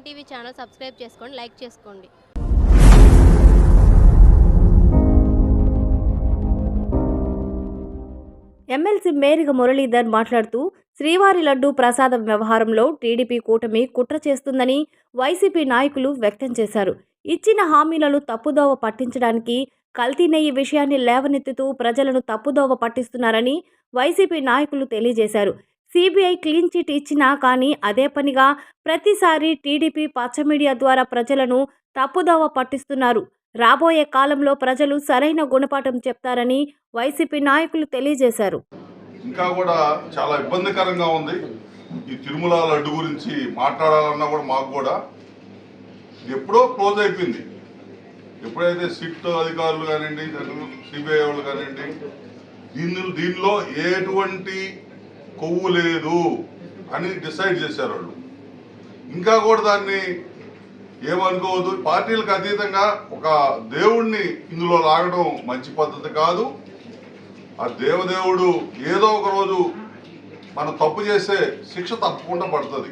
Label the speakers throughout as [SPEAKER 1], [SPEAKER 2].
[SPEAKER 1] Nine TV channel subscribe చేసుకోండి like చేసుకోండి.
[SPEAKER 2] MLC Meriga Muralidhar మాట్లాడుతూ శ్రీవారి లడ్డు ప్రసాదం వ్యవహారంలో టీడీపీ కూటమి కుట్ర చేస్తుందని వైసీపీ నాయకులు వ్యక్తం చేశారు. ఇచ్చిన హామీలను తప్పుదోవ పట్టించడానికి కల్తీ నెయ్యి విషయాన్ని లేవనెత్తుతూ ప్రజలను తప్పుదోవ పట్టిస్తున్నారని వైసీపీ నాయకులు తెలియజేశారు. సిబిఐ క్లీన్ చిట్ ఇచ్చినా కానీ అదే పనిగా ప్రతిసారి టీడీపీ పచ్చ మీడియా ద్వారా ప్రజలను తప్పుదోవ పట్టిస్తున్నారు. రాబోయే కాలంలో ప్రజలు సరైన గుణపాఠం చెప్తారని వైసీపీ నాయకులు తెలియజేశారు.
[SPEAKER 3] ఇంకా కూడా చాలా ఇబ్బందికరంగా ఉంది. ఈ తిరుమల లడ్డు గురించి మాట్లాడాలన్నా కూడా మాకు కూడా ఎప్పుడో క్లోజ్ అయిపోయింది. ఎప్పుడైతే సిట్ అధికారులు కానివ్వండి సిబిఐ వాళ్ళు కానివ్వండి దీని దీనిలో ఎటువంటి కొవ్వు లేదు అని డిసైడ్ చేశారు వాళ్ళు. ఇంకా కూడా దాన్ని ఏమనుకోవద్దు. పార్టీలకు అతీతంగా ఒక దేవుణ్ణి ఇందులో లాగడం మంచి పద్ధతి కాదు. ఆ దేవదేవుడు ఏదో ఒక రోజు మనం తప్పు చేస్తే శిక్ష తప్పకుండా పడుతుంది.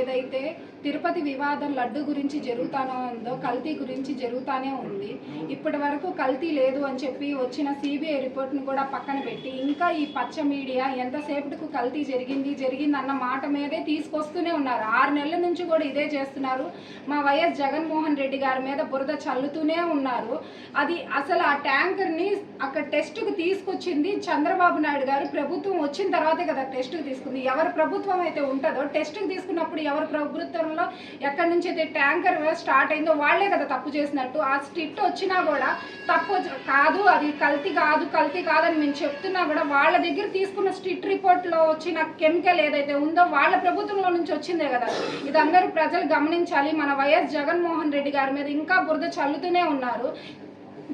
[SPEAKER 4] ఏదైతే తిరుపతి వివాదం లడ్డు గురించి జరుగుతానో ఉందో కల్తీ గురించి జరుగుతానే ఉంది. ఇప్పటి వరకు కల్తీ లేదు అని చెప్పి వచ్చిన సిబిఐ రిపోర్ట్ను కూడా పక్కన పెట్టి ఇంకా ఈ పచ్చ మీడియా ఎంతసేపటికు కల్తీ జరిగింది జరిగింది అన్న మాట మీదే తీసుకొస్తూనే ఉన్నారు. ఆరు నెలల నుంచి కూడా ఇదే చేస్తున్నారు. మా వైఎస్ జగన్మోహన్ రెడ్డి గారి మీద బురద చల్లుతూనే ఉన్నారు. అది అసలు ఆ ట్యాంకర్ని అక్కడ టెస్ట్కు తీసుకొచ్చింది చంద్రబాబు నాయుడు గారు. ప్రభుత్వం వచ్చిన తర్వాతే కదా టెస్ట్కి తీసుకుంది. ఎవరు ప్రభుత్వం అయితే ఉంటుందో టెస్ట్కి తీసుకున్నప్పుడు ఎవరు ప్రభుత్వం ప్రభుత్వంలో ఎక్కడి నుంచి అయితే ట్యాంకర్ స్టార్ట్ అయిందో వాళ్ళే కదా తప్పు చేసినట్టు. ఆ స్టిట్ వచ్చినా కూడా తప్పు కాదు అది కల్తీ కాదు కల్తీ కాదని మేము చెప్తున్నా కూడా వాళ్ళ దగ్గర తీసుకున్న స్టిట్ రిపోర్ట్లో వచ్చిన కెమికల్ ఏదైతే ఉందో వాళ్ళ ప్రభుత్వంలో నుంచి వచ్చిందే కదా. ఇది అందరూ ప్రజలు గమనించాలి. మన వైఎస్ జగన్మోహన్ రెడ్డి గారి మీద ఇంకా బురద చల్లుతూనే ఉన్నారు.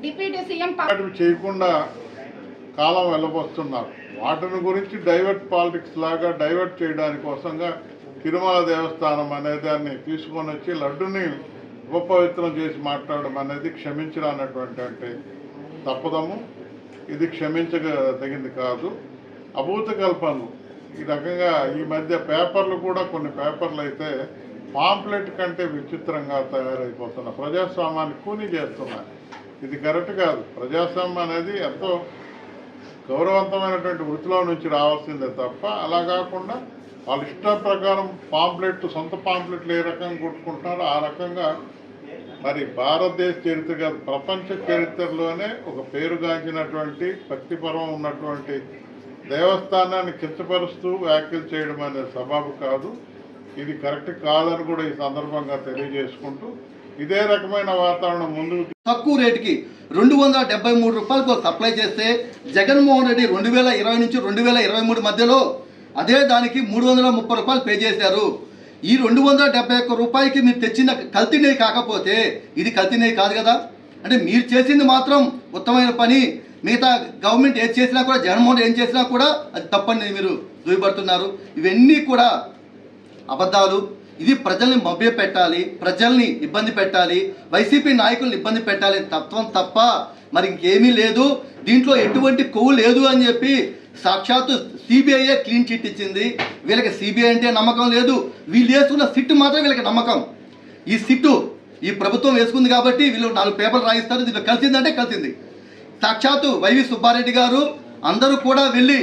[SPEAKER 4] డిప్యూటీ సీఎం
[SPEAKER 5] చేయకుండా కాలం వెళ్ళబోస్తున్నారు. వాటిని గురించి డైవర్ట్ పాలిటిక్స్ లాగా డైవర్ట్ చేయడానికి కోసంగా తిరుమల దేవస్థానం అనే దాన్ని తీసుకొని వచ్చి లడ్డుని ఉపపవిత్రం చేసి మాట్లాడడం అనేది క్షమించరానటువంటి తప్పదము. ఇది క్షమించగ తగింది కాదు. అభూత కల్పనలు ఈ రకంగా ఈ మధ్య పేపర్లు కూడా కొన్ని పేపర్లు అయితే పాంప్లెట్ కంటే విచిత్రంగా తయారైపోతున్న ప్రజాస్వామ్యాన్ని కూని చేస్తున్నారు ఇది కరెక్ట్ కాదు. ప్రజాస్వామ్యం అనేది ఎంతో గౌరవంతమైనటువంటి వృత్తిలో నుంచి రావాల్సిందే తప్ప అలా కాకుండా వాళ్ళ ఇష్టం ప్రకారం పాంప్లెట్ సొంత పాంప్లెట్లు ఏ రకంగా కొట్టుకుంటున్నారో ఆ రకంగా మరి భారతదేశ చరిత్ర కాదు ప్రపంచ చరిత్రలోనే ఒక పేరుగాంచినటువంటి భక్తిపరం ఉన్నటువంటి దేవస్థానాన్ని కించపరుస్తూ వ్యాఖ్యలు చేయడం అనేది సబాబు కాదు. ఇది కరెక్ట్ కాదని కూడా ఈ సందర్భంగా తెలియజేసుకుంటూ ఇదే రకమైన వాతావరణం ముందు
[SPEAKER 6] తక్కువ రేటుకి రెండు వందల డెబ్బై మూడు రూపాయలకు సప్లై చేస్తే జగన్మోహన్ రెడ్డి రెండు వేల ఇరవై నుంచి రెండు వేల ఇరవై మూడు మధ్యలో అదే దానికి మూడు వందల ముప్పై రూపాయలు పే చేశారు. ఈ రెండు వందల డెబ్బై ఒక్క రూపాయికి మీరు తెచ్చిన కల్తీ నెయ్యి కాకపోతే ఇది కల్తీ నెయ్యి కాదు కదా? అంటే మీరు చేసింది మాత్రం ఉత్తమైన పని. మిగతా గవర్నమెంట్ ఏది చేసినా కూడా జగన్మోహన్ ఏం చేసినా కూడా అది తప్పని మీరు దుయ్యబడుతున్నారు. ఇవన్నీ కూడా అబద్ధాలు. ఇది ప్రజల్ని మభ్య పెట్టాలి ప్రజల్ని ఇబ్బంది పెట్టాలి వైసీపీ నాయకుల్ని ఇబ్బంది పెట్టాలి తత్వం తప్ప మరి ఇంకేమీ లేదు. దీంట్లో ఎటువంటి కొవ్వు లేదు అని చెప్పి సాక్షాత్తు సిబిఐఏ క్లీన్ చిట్ ఇచ్చింది. వీళ్ళకి సిబిఐ అంటే నమ్మకం లేదు. వీళ్ళు వేసుకున్న సిట్టు మాత్రం వీళ్ళకి నమ్మకం. ఈ సిట్టు ఈ ప్రభుత్వం వేసుకుంది కాబట్టి వీళ్ళు నాలుగు పేపర్లు రాయిస్తారు. దీంట్లో కలిసిందంటే కలిసింది. సాక్షాత్తు వైవి సుబ్బారెడ్డి గారు అందరూ కూడా వెళ్ళి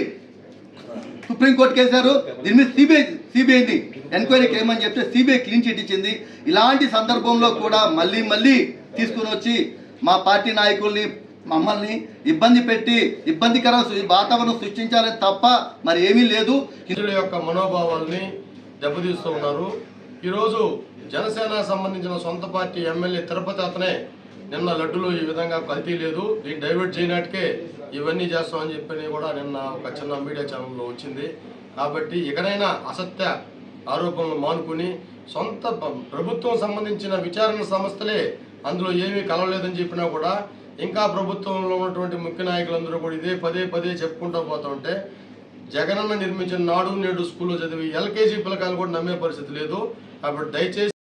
[SPEAKER 6] సుప్రీంకోర్టుకి వేశారు దీని మీద సిబిఐ సిబిఐని ఎంక్వైరీకి ఏమని చెప్తే సిబిఐ క్లీన్ చిట్ ఇచ్చింది. ఇలాంటి సందర్భంలో కూడా మళ్ళీ మళ్ళీ తీసుకుని వచ్చి మా పార్టీ నాయకుల్ని మమ్మల్ని ఇబ్బంది పెట్టి ఇబ్బందికర వాతావరణం సృష్టించాలని తప్ప మరి ఏమీ లేదు.
[SPEAKER 7] హిందుల యొక్క మనోభావాల్ని దెబ్బతీస్తూ ఉన్నారు. ఈరోజు జనసేన సంబంధించిన సొంత పార్టీ ఎమ్మెల్యే తిరుపతి అతనే నిన్న లడ్డులో ఈ విధంగా కల్తీ లేదు. దీన్ని డైవర్ట్ చేయనాటికే ఇవన్నీ చేస్తామని చెప్పని కూడా నిన్న ఒక చిన్న మీడియా ఛానల్లో వచ్చింది. కాబట్టి ఇకనైనా అసత్య ఆరోపణలు మానుకుని సొంత ప్రభుత్వం సంబంధించిన విచారణ సంస్థలే అందులో ఏమీ కలవలేదని చెప్పినా కూడా ఇంకా ప్రభుత్వంలో ఉన్నటువంటి ముఖ్య నాయకులందరూ కూడా ఇదే పదే పదే చెప్పుకుంటూ పోతుంటే జగనన్న నిర్మించిన నాడు నేడు స్కూల్లో చదివి ఎల్కేజీ పిల్లకాయలు కూడా నమ్మే పరిస్థితి లేదు. కాబట్టి దయచేసి